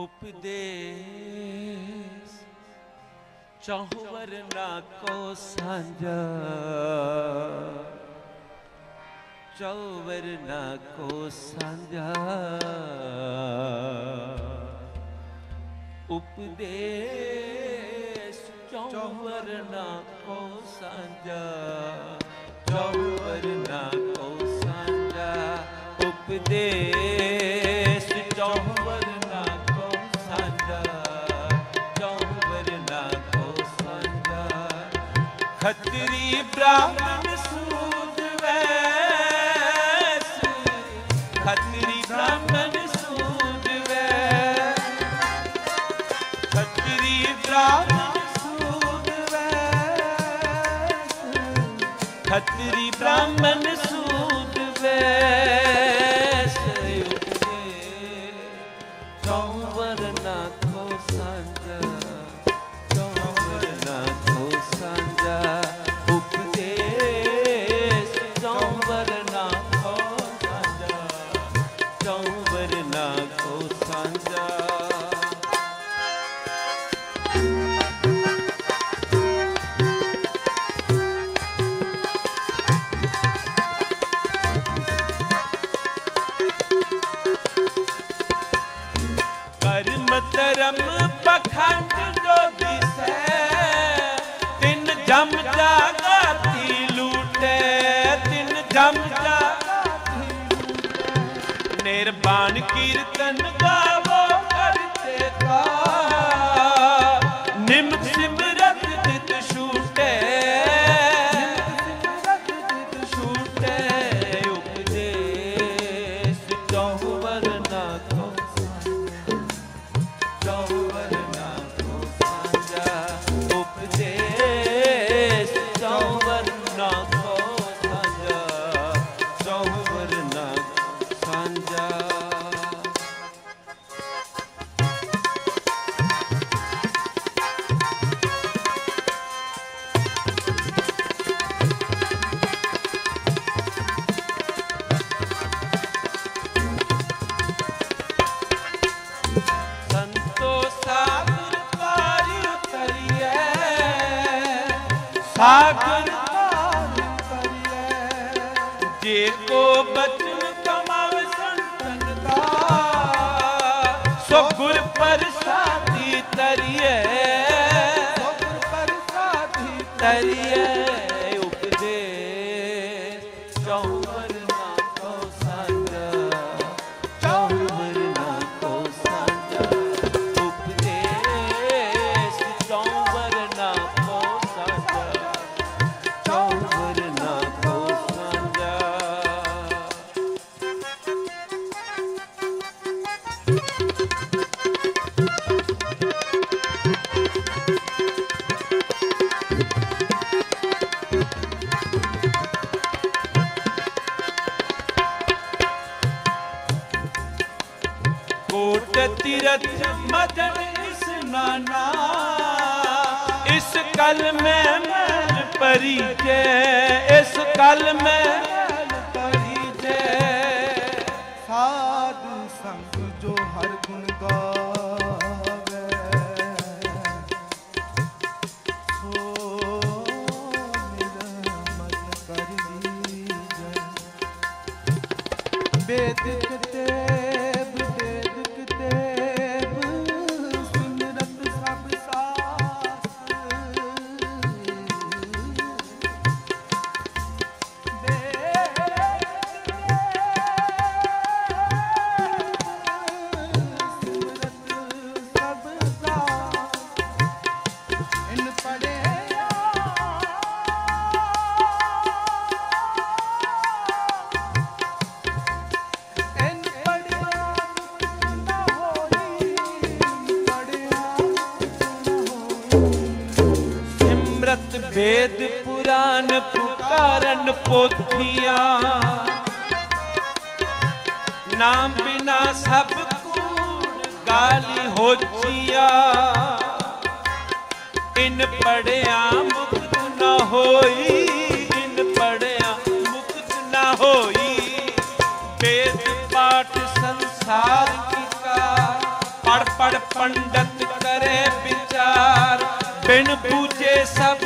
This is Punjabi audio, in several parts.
ਉਪਦੇਸ ਚਾਹਵਰ ਨਾ ਕੋ ਸਾਂਝਾ ਚੌਵਰ ਨਾ ਕੋ ਸਾਂਝਾ ਉਪਦੇਸ ਚੌਵਰ ਨਾ ਕੋ ਸਾਂਝਾ ਚੌਵਰ ਨਾ ਕੋ ਸਾਂਝਾ ਉਪਦੇਸ ਖੱਤਰੀ ਬ੍ਰਾਹਮਣ ਸੂਦ ਵੈਸ। ਖੱਤਰੀ ਬ੍ਰਾਹਮਣ ਸੂਦ ਵੈਸ। ਖੱਤਰੀ ਬ੍ਰਾਹਮਣ ਸੂਦ ਵੈਸ। ਖੱਤਰੀ ਬ੍ਰਾਹਮਣ ਸੂਦ ਵੈਸ। ਧਰਮ ਪਖੰਡ ਜੋ ਦਿਸੈ ਤਿਨ ਜਮ ਜਾਗਾਤੀ ਲੂਟੇ ਤਿੰਨ ਜਮ ਜਾਗਾਤੀ ਲੂਟੇ। ਕੀਰਤਨ ਸਾਗਰ ਤਾਰਿ ਉਤਰੀਐ ਜੇ ਕੋ ਬਚਨ ਕਮਾਵੇ ਸੰਤਨ ਦਾ, ਸੋ ਗੁਰ ਪ੍ਰਸਾਦੀ ਤਰੀਐ। ਸੋ ਗੁਰ ਪ੍ਰਸਾਦੀ ਤਰੀਐ। ਤੀਰਥ ਮਦਨ ਇਸ ਨਾਨਾ। ਇਸ ਕਲ ਮੈਂ ਮਨ ਪਰੀਜੈ, ਇਸ ਕਲ ਮੈਂ ਮਨ ਪਰੀਜੈ। ਸਾਧ ਸੰਗ ਜੋ ਹਰ ਗੁਣ ਗਾ ਵੇਦ ਪੁਰਾਨ ਪੁਕਾਰਨ ਪੋਥੀਆਂ ਨਾਮ ਬਿਨਾ ਸਭ ਕੂੜ ਗਾਲੀ ਹੋਚੀਆਂ ਇਨ ਪੜਿਆ ਮੁਕਤ ਨਾ ਹੋਈ ਇਨ ਪੜਿਆ ਮੁਕਤ ਨਾ ਹੋਈ ਵੇਦ ਪਾਠ ਸੰਸਾਰ ਕੀਤਾ ਪੜ ਪੜ ਪੰਡਤ ਕਰੇ ਵਿਚਾਰ ਬਿਨ ਬੂਝੇ ਸਭ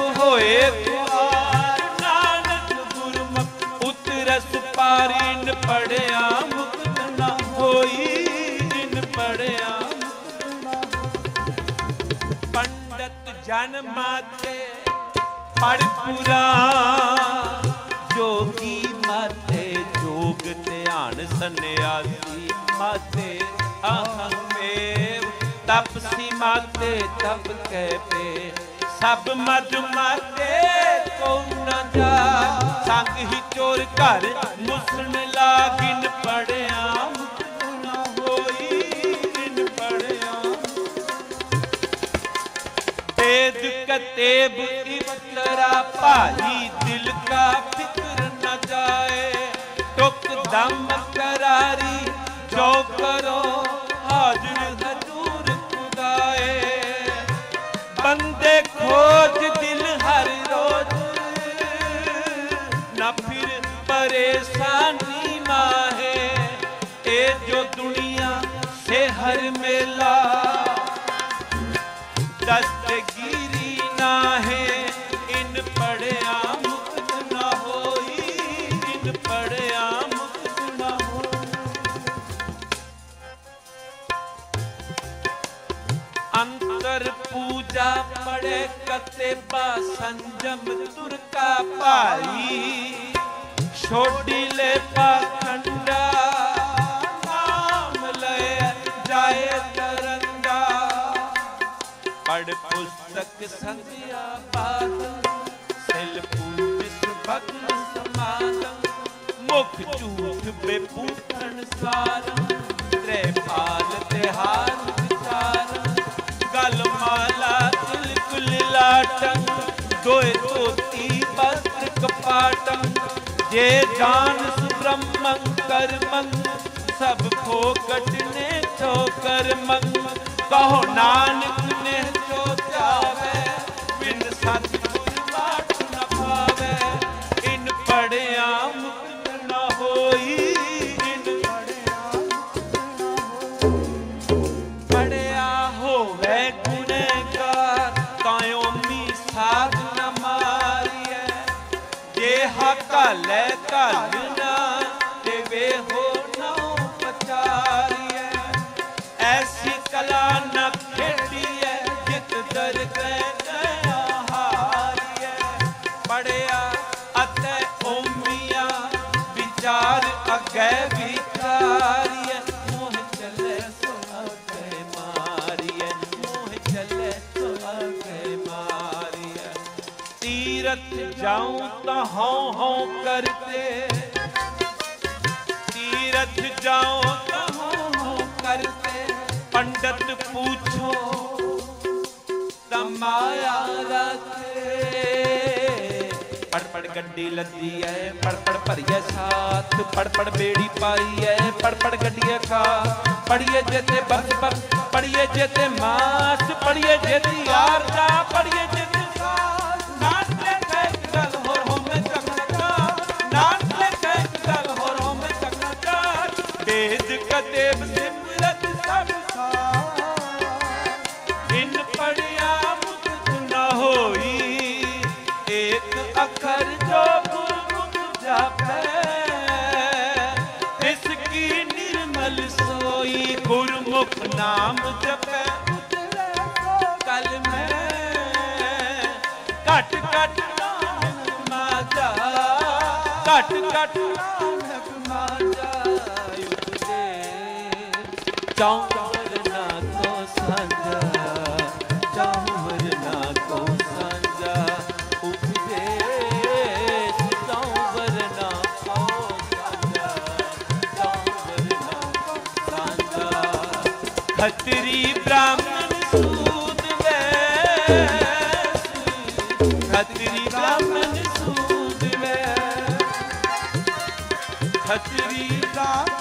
ਪੜਿਆ ਮੁਕਤ ਨਾ ਹੋਈ ਜਿਨ ਪੜਿਆ ਪੰਡਤ ਜਨ ਮਾਤੇ ਪੜ ਪੁਰਾਨ ਜੋਗੀ ਮਾਤੇ ਜੋਗ ਧਿਆਨ ਸੰਨਿਆਸੀ ਮਾਤੇ ਅਹੰ ਮੇਵ ਤਪਸੀ ਮਾਤੇ, ਤਪ ਕੇ ਪੇ। ਸਭ ਮਦ ਮਾਤੇ ਕੋ ਨ ਜਾ, ਸੰਗ ਹੀ ਚੋਰ ਘਰ ਮੁਸਨ ਗਿਨ ਪੜਿਆ ਨਾ ਹੋਈ ਜਾਏ। ਦਮ ਕਰਾਰੀ, ਜੋ ਕਰੋ, ਹਾਜ਼ਰ ਹਜ਼ੂਰ ਬੰਦੇ ਖੋਜ ਦਿਲ ਹਰ ਰੋਜ਼, ਨਾ ਫਿਰ ਪਰੇਸ਼ਾਨ माहे ए जो दुनिया से हर मेला। दस्तगीरी ना है, इन पढ़िया मुक्त न होई। अंतर पूजा पड़े कतेबा संजम तुरका भाई छोड़ी ले पाखंडा ਪੜ ਪੁਸਤਕ ਸੰਗ ਆਪਾਦ ਸਿਲ ਪੂਜਿਸ ਭਗਤ ਸਮਾਦੰ ਮੁਖ ਝੂਠ ਬੇਪੂਖਣ ਸਾਰੰ ਤ੍ਰੈ ਪਾਲ ਤੇ ਹਾਰ ਵਿਚਾਰੰ। ਗਲ ਮਾਲਾ ਤਿਲ ਕੁਲ ਲਾਟੰ ਦੋਇ ਤੋਤੀ ਬਸਤ ਕਪਾਟੰ ਜੇ ਜਾਨ ਸੁਬ੍ਰਹਮੰ ਕਰਮੰ ਸਭ ਖੋਕਟ ਨੇ ਤੋ ਕਰਮੰ ਕਹੋ ਨਾਨਕ ਜੇ ਹਕਲੇ ਕਲਨਾ ਤੇ ਵੇ ਹੋ ਪਚਾਰੀਐ। ਐਸੀ ਕਲਾ ਨਾ ਖੇਡੀਐ, ਜਿਤ ਦਰ ਗਏ ਗਿਆ ਹਾਰੀਐ। ਪੜਿਆ ਅਤੇ ਓਮੀਆਂ, ਵਿਚਾਰ ਅਗੇ ਵਿਚਾਰੀਐ ਮੋਹ ਚੱਲੇ ਸੋ ਅਗੇ ਮਾਰੀਐ, ਮੋਹ ਚੱਲੇ ਸੋ ਅਗੇ ਮਾਰੀਐ। ਤੀਰਥ ਜਾਉ ਤਾਂ ਹੌ ਹੌ ਕਰਤੇ ਤੀਰਥ ਜਾਓ ਤਾਂ ਹੌ ਹੌ ਕਰਤੇ ਪੰਡਤ ਪੁੱਛੋ ਤਾਂ ਮਾਇਆ ਰਤੇ ਪੜ ਗੱਡੀ ਲੱਦੀ ਐ, ਪੜ ਪੜ ਭਰੀਏ ਸਾਥ। ਪੜ ਬੇੜੀ ਪਾਈ ਐ, ਪੜ ਗੱਡੀਆਂ ਖਾ ਪੜੀਏ ਜੇਤੇ ਬਖਤ ਬਖਤ ਪੜੀਏ ਜੇਤੇ ਮਾਸ। ਪੜੀਏ ਜੇਤੀ ਆਰਤਾ ਪੜੀਏ ਨਾਮ ਜਪੈ। ਉਤਰੇ ਸੋ ਕਲ ਮੈਂ ਘਟ ਘਟ ਨਾਨਕ ਮਾਜਾ ਘਟ ਘਟ ਨਾਨਕ ਮਾਜਾ ਉਪਦੇ ਚੌਂਵਰ ਨਾ ਖੱਤਰੀ ਬ੍ਰਾਹਮਣ ਸੂਦ ਵੈਸ। ਖੱਤਰੀ ਬ੍ਰਾਹਮਣ ਸੂਦ ਵੈਸ। ਖੱਤਰੀ ਖੱਤਰੀ